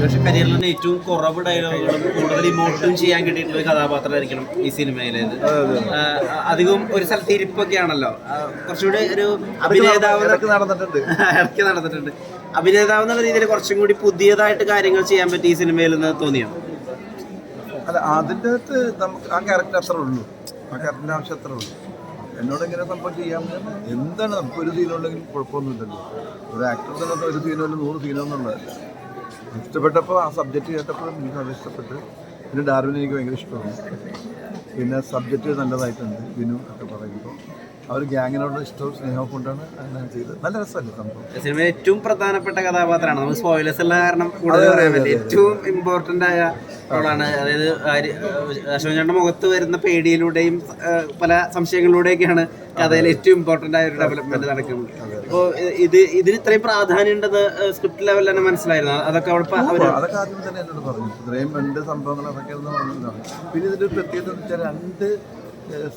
പക്ഷെ കരിയറിൽ ഏറ്റവും കുറവ് ഡയലോഗുകളും കൂടുതൽ ഇമോട്ടും ചെയ്യാൻ കിട്ടിയിട്ടുള്ള ഒരു കഥാപാത്രമായിരിക്കണം ഈ സിനിമയിലേത് ആ, അധികം ഒരു സ്ഥലത്ത് ഇരിപ്പൊക്കെയാണല്ലോ. ആണല്ലോ കുറച്ചുകൂടി ഒരു അഭിനേതാവ് ഇറക്കി നടന്നിട്ടുണ്ട്. ഇടയ്ക്ക് നടന്നിട്ടുണ്ട്. അഭിനേതാവ് എന്നുള്ള രീതിയിൽ കുറച്ചും കൂടി പുതിയതായിട്ട് കാര്യങ്ങൾ ചെയ്യാൻ പറ്റി ഈ സിനിമയിൽ നിന്ന് തോന്നിയോ? അല്ല അതിന്റെ അകത്ത് നമുക്ക് ആ ക്യാരക്ടർ അത്ര ഉള്ളൂ. ആ ക്യാരക്ടറിന്റെ ആവശ്യം അത്ര ഉള്ളൂ. എന്നോട് ഇങ്ങനെ സംഭവം ചെയ്യാൻ എന്താണ് നമുക്ക് ഒരു സീനുണ്ടെങ്കിൽ കുഴപ്പമൊന്നുമില്ലല്ലോ. ഒരു ആക്ടർ തന്നെ ഒരു സീനോ അല്ലെങ്കിൽ നൂറ് സീനോ എന്നുള്ളതല്ല ഇഷ്ടപ്പെട്ടപ്പോൾ ആ സബ്ജക്റ്റ് കേട്ടപ്പോൾ എനിക്ക് നല്ല ഇഷ്ടപ്പെട്ട്. പിന്നെ ഡാർവിൻ എനിക്ക് ഭയങ്കര ഇഷ്ടമാണ്. പിന്നെ സബ്ജക്റ്റ് നല്ലതായിട്ടുണ്ട്. വിനു ഒക്കെ പറയുമ്പോൾ അവർ ഗ്യാങ്ങിനോട് ഇഷ്ടവും സ്നേഹവും കൊണ്ടാണ് അങ്ങനെ ചെയ്തത്. നല്ല രസമല്ലേ സംഭവം. സിനിമ ഏറ്റവും പ്രധാനപ്പെട്ട കഥാപാത്രമാണ്. നമുക്ക് സ്പോയിലേഴ്സ് ഉള്ള കാരണം കൂടുതൽ പറയാൻ പറ്റില്ല. ഏറ്റവും ഇമ്പോർട്ടന്റ് ആയ റോളാണ് അതായത് അശോക് ചേട്ടന്റെ മുഖത്ത് വരുന്ന പേടിയിലൂടെയും പല സംശയങ്ങളിലൂടെയൊക്കെയാണ് കഥയിൽ ഏറ്റവും ഇമ്പോർട്ടന്റ് ആയ ഒരു ഡെവലപ്മെന്റ് നടക്കുന്നത്. അപ്പോൾ ഇത് ഇതിന് ഇത്രയും പ്രാധാന്യം ഉണ്ടെന്ന് സ്ക്രിപ്റ്റ് ലെവലിൽ തന്നെ മനസ്സിലായിരുന്നു? അതൊക്കെ അവിടെ അതൊക്കെ ആദ്യം തന്നെ എന്നോട് പറഞ്ഞു. ഇത്രയും രണ്ട് സംഭവങ്ങൾ അതൊക്കെ പറഞ്ഞതാണ് പിന്നെ ഇതിന്റെ പ്രത്യേകത എന്ന് വെച്ചാൽ രണ്ട്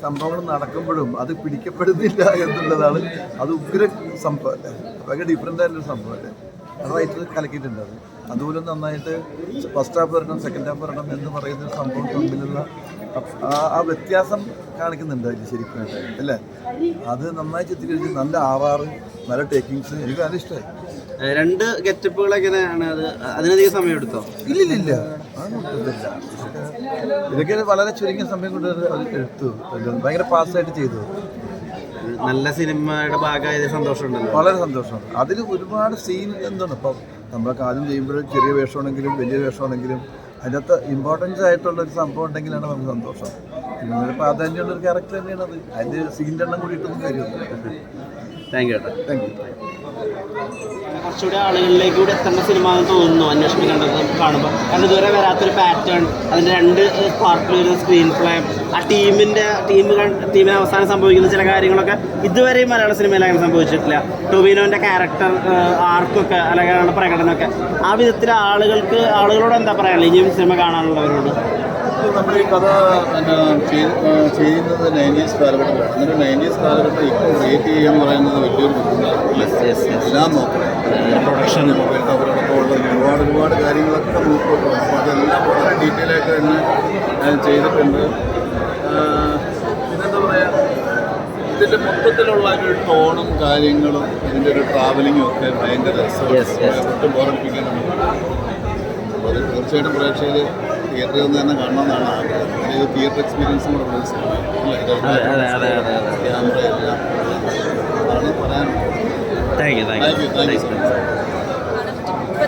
സംഭവങ്ങൾ നടക്കുമ്പോഴും അത് പിടിക്കപ്പെടുന്നില്ല എന്നുള്ളതാണ്. അത് ഉഗ്ര സംഭവമല്ലേ ഭയങ്കര ഡിഫറെന്റ് ആയിട്ടുള്ള സംഭവമല്ലേ അത് റൈറ്റർ കലക്കിയിട്ടുണ്ട് അത്. അതുപോലെ നന്നായിട്ട് ഫസ്റ്റ് ഹാഫ് വരണം സെക്കൻഡ് ഹാഫ് വരണം എന്ന് പറയുന്ന ഒരു സംഭവം തമ്മിലുള്ള ആ വ്യത്യാസം കാണിക്കുന്നുണ്ട് അതിൽ ശരിക്കും അല്ലേ? അത് നന്നായി ചിത്രീകരിച്ച് നല്ല ആവാറ് നല്ല ടേക്കിങ്സ് എനിക്ക് നല്ല ഇഷ്ടമായി. രണ്ട് ഗെറ്റപ്പുകൾ എങ്ങനെയാണ് അത്? അതിനധികം സമയം എടുത്തോ? ഇതില്ല. ഇതൊക്കെ വളരെ ചുരുങ്ങിയ സമയം കൊണ്ട് എടുത്തു. ഭയങ്കര ഫാസ്റ്റായിട്ട് ചെയ്തു. നല്ല സിനിമയുടെ ഭാഗമായത് സന്തോഷമുണ്ടല്ലോ. വളരെ സന്തോഷം. അതിൽ ഒരുപാട് സീൻ എന്താണ്? ഇപ്പം നമ്മളൊക്കെ ആദ്യം ചെയ്യുമ്പോൾ ചെറിയ വേഷമാണെങ്കിലും വലിയ വേഷമാണെങ്കിലും അതിനകത്ത് ഇമ്പോർട്ടൻസ് ആയിട്ടുള്ള ഒരു സംഭവം ഉണ്ടെങ്കിലാണ് നമുക്ക് സന്തോഷം. പ്രാധാന്യമുള്ള ഒരു ക്യാരക്ടർ തന്നെയാണ് അത് അതിന്റെ സീന്റെ എണ്ണം കൂടിയിട്ടൊന്നും കാര്യമൊന്നും താങ്ക് യു ഏട്ടാ. Thank you. കുറച്ചുകൂടി ആളുകളിലേക്ക് കൂടി എത്തേണ്ട സിനിമ എന്ന് തോന്നുന്നു അന്വേഷണം കണ്ടത് കാണുമ്പോൾ കാരണം ഇതുവരെ വരാത്തൊരു പാറ്റേൺ അതിന്റെ രണ്ട് പാർട്ടിൽ ഒരു സ്ക്രീൻ പ്ലേ ആ ടീമിന്റെ ടീം ടീമിന് അവസാനം സംഭവിക്കുന്ന ചില കാര്യങ്ങളൊക്കെ ഇതുവരെയും മലയാള സിനിമയിൽ അങ്ങനെ സംഭവിച്ചിട്ടില്ല. ടൊവിനോന്റെ ക്യാരക്ടർ ആർക്കൊക്കെ അല്ലെങ്കിൽ അയാളുടെ പ്രകടനമൊക്കെ. ആ വിധത്തിൽ ആളുകൾക്ക് ആളുകളോട് എന്താ പറയാനുള്ളത് ഇനിയും സിനിമ കാണാനുള്ളവരോട്. നമ്മൾ ഈ കഥ പിന്നെ ചെയ്യുന്നത് നയന്റീസ് കാലഘട്ടത്തിലാണ്. അങ്ങനെ നയന്റീസ് കാലഘട്ടം ഇപ്പോൾ ക്രിയേറ്റ് ചെയ്യാൻ പറയുന്നത് വലിയൊരു ബുദ്ധിമുട്ടാണ്? എല്ലാം നോക്കണം. പ്രൊഡക്ഷൻ മൊബൈൽ ടവറടക്കമുള്ള ഒരുപാട് ഒരുപാട് കാര്യങ്ങളൊക്കെ നോക്കിയിട്ടുണ്ട് അപ്പോൾ അതെല്ലാം വളരെ ഡീറ്റെയിൽ ആയിട്ട് തന്നെ ചെയ്തിട്ടുണ്ട്. പിന്നെന്താ പറയുക ഇതിന്റെ മൊത്തത്തിലുള്ള ഒരു ടോണും കാര്യങ്ങളും ഇതിന്റെ ഒരു ട്രാവലിങ്ങും ഒക്കെ ഭയങ്കര രസമാണ് ഒട്ടും ബോറടിപ്പിക്കാനൊന്നും അപ്പോൾ അത് തീർച്ചയായിട്ടും പ്രേക്ഷകർ തിയേറ്ററിൽ നിന്ന് തന്നെ കാണണമെന്നാണ് ആഗ്രഹം. അതായത് തിയേറ്റർ എക്സ്പീരിയൻസും കൂടെ ഉള്ള സിനിമ ക്യാമറ എല്ലാം. അതാണ് പറയാനുള്ളത്. Thank you thank you thank you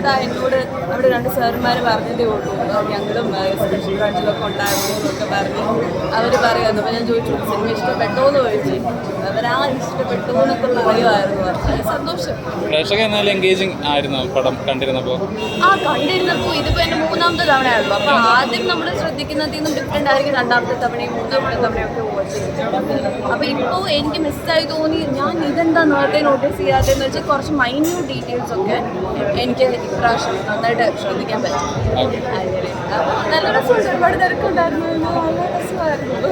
you എന്നോട് അവിടെ രണ്ട് സാറന്മാർ പറഞ്ഞതേ ഉള്ളൂ. ഞങ്ങളും സ്പെഷ്യൽ ബ്രാഞ്ചിലൊക്കെ ഉണ്ടായിരുന്നു എന്നൊക്കെ പറഞ്ഞു അവർ പറയായിരുന്നു അപ്പോൾ ഞാൻ ചോദിച്ചു സിനിമ ഇഷ്ടപ്പെട്ടോ എന്ന് ചോദിച്ചു അവരാ ഇഷ്ടപ്പെട്ടു എന്നൊക്കെ പറയുമായിരുന്നു അത് സന്തോഷം. പ്രേക്ഷകർ എന്നാലും എൻഗേജിങ് ആയിരുന്നു പടം കണ്ടിരുന്നപ്പോൾ ആ കണ്ടിരുന്നപ്പോൾ ഇതിപ്പോൾ എന്റെ മൂന്നാമത്തെ തവണയാണല്ലോ. അപ്പോൾ ആദ്യം നമ്മൾ ശ്രദ്ധിക്കുന്നതിൽ നിന്നും ഡിഫറെന്റ് ആയിരിക്കും. രണ്ടാമത്തെ തവണയും മൂന്നാമത്തെ തവണയൊക്കെ വാച്ച് ചെയ്യുന്നത് അപ്പോൾ ഇപ്പോൾ എനിക്ക് മിസ്സായി തോന്നി ഞാൻ ഇതെന്താ നേരത്തെ നോട്ടീസ് ചെയ്യാത്തതെന്ന് വെച്ചാൽ കുറച്ച് മൈന്യൂട്ട് ഡീറ്റെയിൽസ് ഒക്കെ എനിക്ക് ഇപ്രാവശ്യം നന്നായിട്ട് ശ്രദ്ധിക്കാൻ പറ്റും. നല്ല രസമുണ്ട്. ഒരുപാട് തിരക്കുണ്ടായിരുന്നു. നല്ല രസമായിരുന്നു.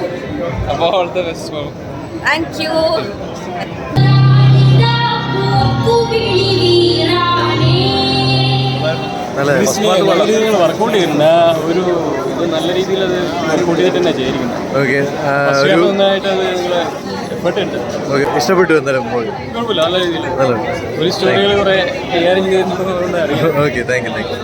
താങ്ക് യു വർക്കൗട്ട് ചെയ്യുന്നുണ്ട് ആ ഒരു ഇത് നല്ല രീതിയിൽ അത് വർക്കൗട്ട് ചെയ്തിട്ട് തന്നെ ചെയ്തിരിക്കുന്നത് ഓക്കെ പക്ഷേ നന്നായിട്ട് അത് നിങ്ങൾ ഇഷ്ടപ്പെട്ടു എന്തായാലും? മൂവി നല്ല രീതിയിൽ. ഒരു സ്റ്റോറികൾ കുറേ കൈകാര്യം ചെയ്തിട്ടുള്ളതുകൊണ്ട് അറിയാം. Okay thank you thank you